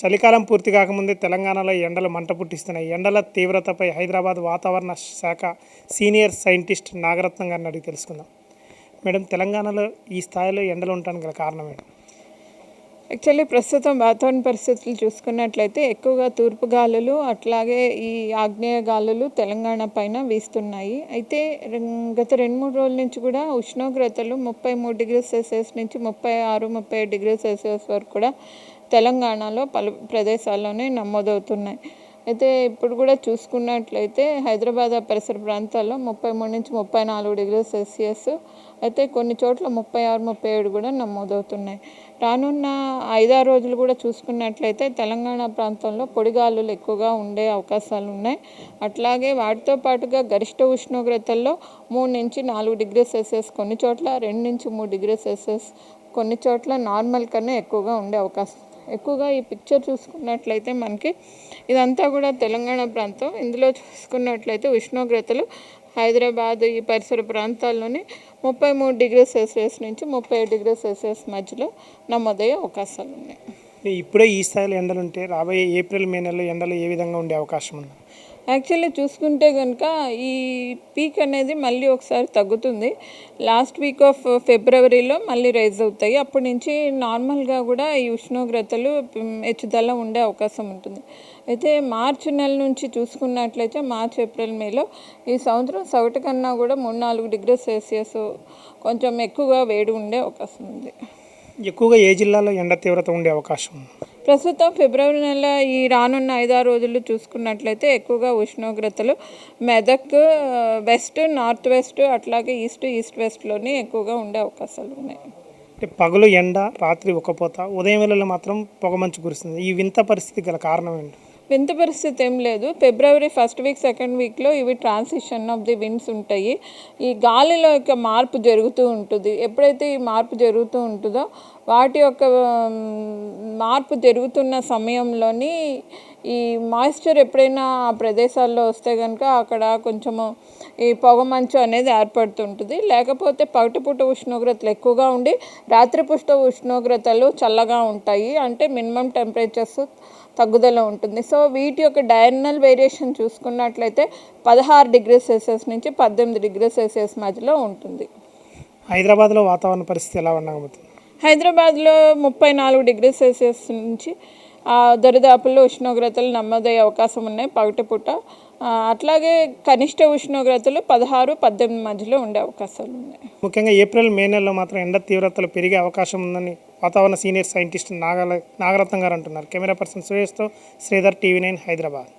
చలికాలం పూర్తి కాకముందే తెలంగాణలో ఎండలు మంట పుట్టిస్తున్నాయి. ఎండల తీవ్రతపై హైదరాబాద్ వాతావరణ శాఖ సీనియర్ సైంటిస్ట్ నాగరత్నం గారిని అడిగి తెలుసుకుందాం. మేడం తెలంగాణలో ఈ స్థాయిలో ఎండలు ఉండటానికి గల కారణం ఏంటి? యాక్చువల్లీ ప్రస్తుతం వాతావరణ పరిస్థితులు చూసుకున్నట్లయితే ఎక్కువగా తూర్పు గాలులు అట్లాగే ఈ ఆగ్నేయ గాలులు తెలంగాణ పైన వీస్తున్నాయి. అయితే గత రెండు మూడు రోజుల నుంచి కూడా ఉష్ణోగ్రతలు ముప్పై మూడు డిగ్రీ సెల్సియస్ నుంచి ముప్పై ఆరు ముప్పై డిగ్రీ సెల్సియస్ వరకు కూడా తెలంగాణలో పలు ప్రదేశాల్లోనే నమోదవుతున్నాయి. అయితే ఇప్పుడు కూడా చూసుకున్నట్లయితే హైదరాబాద్ పరిసర ప్రాంతాల్లో ముప్పై మూడు నుంచి ముప్పై నాలుగు డిగ్రీ సెల్సియస్ అయితే కొన్ని చోట్ల ముప్పై ఆరు ముప్పై ఏడు కూడా నమోదవుతున్నాయి. రానున్న ఐదారు రోజులు కూడా చూసుకున్నట్లయితే తెలంగాణ ప్రాంతంలో పొడిగాలులు ఎక్కువగా ఉండే అవకాశాలు ఉన్నాయి అట్లాగే వాటితో పాటుగా గరిష్ట ఉష్ణోగ్రతల్లో మూడు నుంచి నాలుగు డిగ్రీ సెల్సియస్ కొన్ని చోట్ల రెండు నుంచి మూడు డిగ్రీ సెల్సియస్ కొన్ని చోట్ల నార్మల్ కన్నా ఎక్కువగా ఉండే అవకాశం ఎక్కువగా ఈ పిక్చర్ చూసుకున్నట్లయితే మనకి ఇదంతా కూడా తెలంగాణ ప్రాంతం. ఇందులో చూసుకున్నట్లయితే ఉష్ణోగ్రతలు హైదరాబాద్ ఈ పరిసర ప్రాంతాల్లోని ముప్పై మూడు డిగ్రీ సెల్సియస్ నుంచి ముప్పై ఏడు డిగ్రీ సెల్సియస్ మధ్యలో నమోదయ్యే అవకాశాలు ఉన్నాయి ఇప్పుడే ఈ స్థాయిలో ఎండలు ఉంటే రాబోయే ఏప్రిల్ మే నెలలో ఎండలు ఏ విధంగా ఉండే అవకాశం ఉంది? యాక్చువల్లీ చూసుకుంటే కనుక ఈ పీక్ అనేది మళ్ళీ ఒకసారి తగ్గుతుంది. లాస్ట్ వీక్ ఆఫ్ ఫిబ్రవరిలో మళ్ళీ రైజ్ అవుతాయి. అప్పటి నుంచి నార్మల్గా కూడా ఈ ఉష్ణోగ్రతలు హెచ్చుదల ఉండే అవకాశం ఉంటుంది. అయితే మార్చి నెల నుంచి చూసుకున్నట్లయితే మార్చ్ ఏప్రిల్ మేలో ఈ సంవత్సరం సగటు కన్నా కూడా మూడు నాలుగు డిగ్రీ సెల్సియస్ కొంచెం ఎక్కువగా వేడి ఉండే అవకాశం ఉంది. ఎక్కువగా ఏ జిల్లాలో ఎండ తీవ్రత ఉండే అవకాశం? ఉంది ప్రస్తుతం ఫిబ్రవరి నెల ఈ రానున్న ఐదారు రోజులు చూసుకున్నట్లయితే ఎక్కువగా ఉష్ణోగ్రతలు మెదక్ వెస్ట్ నార్త్ వెస్ట్ అట్లాగే ఈస్ట్ ఈస్ట్ వెస్ట్లోనే ఎక్కువగా ఉండే అవకాశాలు ఉన్నాయి. అంటే పగలు ఎండ రాత్రి ఉక్కపోత ఉదయం వేళలో మాత్రం పొగమంచు కురుస్తుంది. ఈ వింత పరిస్థితి గల కారణం ఏంటి? వింత పరిస్థితి ఏం లేదు. ఫిబ్రవరి ఫస్ట్ వీక్ సెకండ్ వీక్లో ఇవి ట్రాన్సిషన్ ఆఫ్ ది విండ్స్ ఉంటాయి. ఈ గాలిలో యొక్క మార్పు జరుగుతూ ఉంటుంది. ఎప్పుడైతే ఈ మార్పు జరుగుతూ ఉంటుందో వాటి యొక్క మార్పు జరుగుతున్న సమయంలోని ఈ మాయిశ్చర్ ఎప్పుడైనా ఆ ప్రదేశాల్లో వస్తే కనుక అక్కడ కొంచెము ఈ పొగమంచు అనేది ఏర్పడుతుంటుంది. లేకపోతే పగటిపూట ఉష్ణోగ్రతలు ఎక్కువగా ఉండి రాత్రిపూట ఉష్ణోగ్రతలు చల్లగా ఉంటాయి. అంటే మినిమం టెంపరేచర్స్ తగ్గుదల ఉంటుంది. సో వీటి యొక్క డయర్నల్ వేరియేషన్ చూసుకున్నట్లయితే పదహారు డిగ్రీ సెల్సియస్ నుంచి పద్దెనిమిది డిగ్రీ సెల్సియస్ మధ్యలో ఉంటుంది. హైదరాబాద్లో వాతావరణ పరిస్థితి ఎలా ఉండబోతుంది హైదరాబాద్లో ముప్పై నాలుగు డిగ్రీ సెల్సియస్ నుంచి ఆ, దరిదాపుల్లో ఉష్ణోగ్రతలు నమోదయ్యే అవకాశం ఉన్నాయి. పగటిపూట అట్లాగే కనిష్ట ఉష్ణోగ్రతలు పదహారు పద్దెనిమిది మధ్యలో ఉండే అవకాశాలు ఉన్నాయి. ముఖ్యంగా ఏప్రిల్ మే నెలలో మాత్రం ఎండ తీవ్రతలు పెరిగే అవకాశం ఉందని వాతావరణ సీనియర్ సైంటిస్ట్ నాగల నాగరత్నం గారు అంటున్నారు. కెమెరా పర్సన్ సురేష్తో శ్రీధర్ టీవీ నైన్ హైదరాబాద్.